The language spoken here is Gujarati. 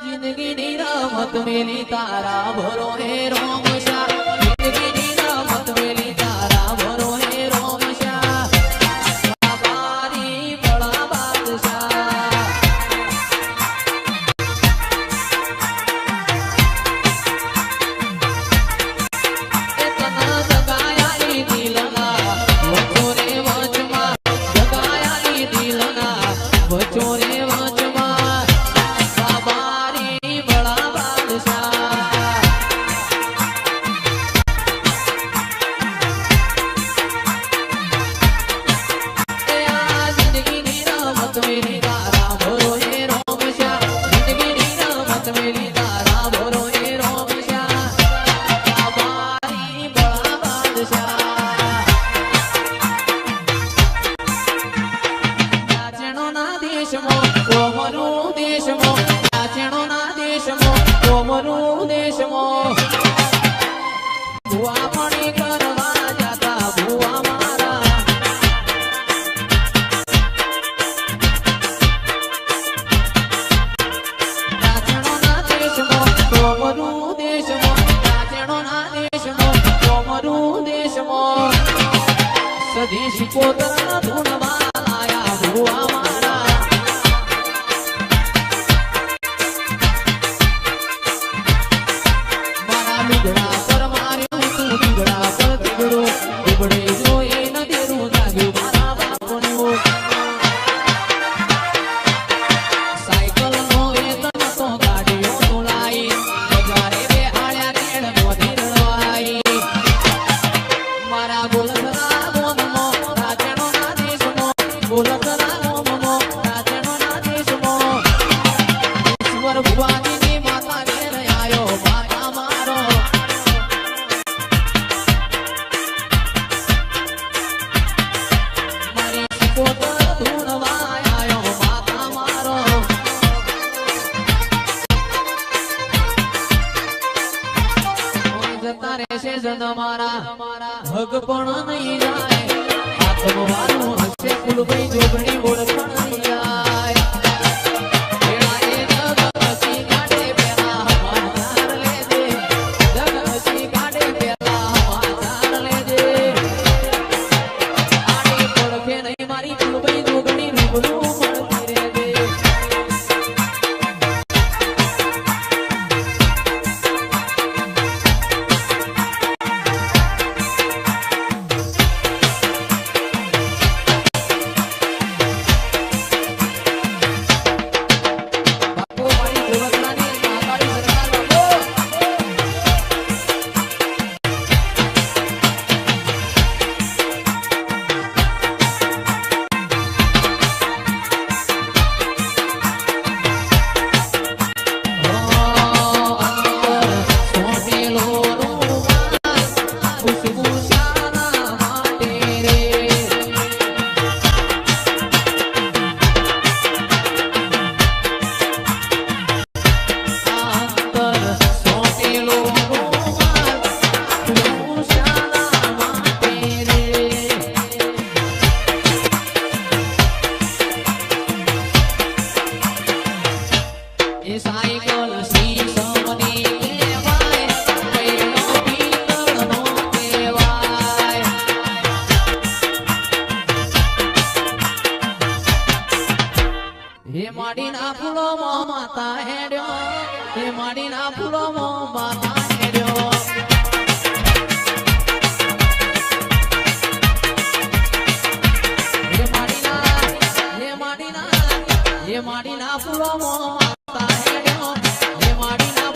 જિંદગીની રમત મેલી તારા ભરો હે રોમશા દેશમાં કોમરું દેશમાં દેશમાં કોમરું દેશમાં. પ્રાચીણોના દેશમાં દેશમાં પ્રાચીણોના દેશમાં ધૂણવા લાયા, ભુવા મારા. લુગડા પર માર્યું તું લુગડા પર તીગડો ઉબડે જોઈ ન દેરું જાગ્યું મારા બાપનું સાયકલ નો વેતન તો ગાડીઓ તુલાઈ બજારે બે આળ્યા કેળ મોધી રળવાઈ મારા ગોલકના રહેશે જન મારા ભગ પણ નહીં જાય. આત્મવાનું હશે કુલભાઈ જોગણી ઓળખણ નહીં જાય. વેળાએ જગ હસી કાઢે એ સાયકલ શીશમની કહેવાય પૈડો પિત્તળનો કહેવાય હે માડીના ફૂલોમાં માતા હેડ્યો હે માડીના માતા હેડ્યો હે માડીના હે હે માડીના ફૂલોમાં માતા હેડ્યો હે માડીના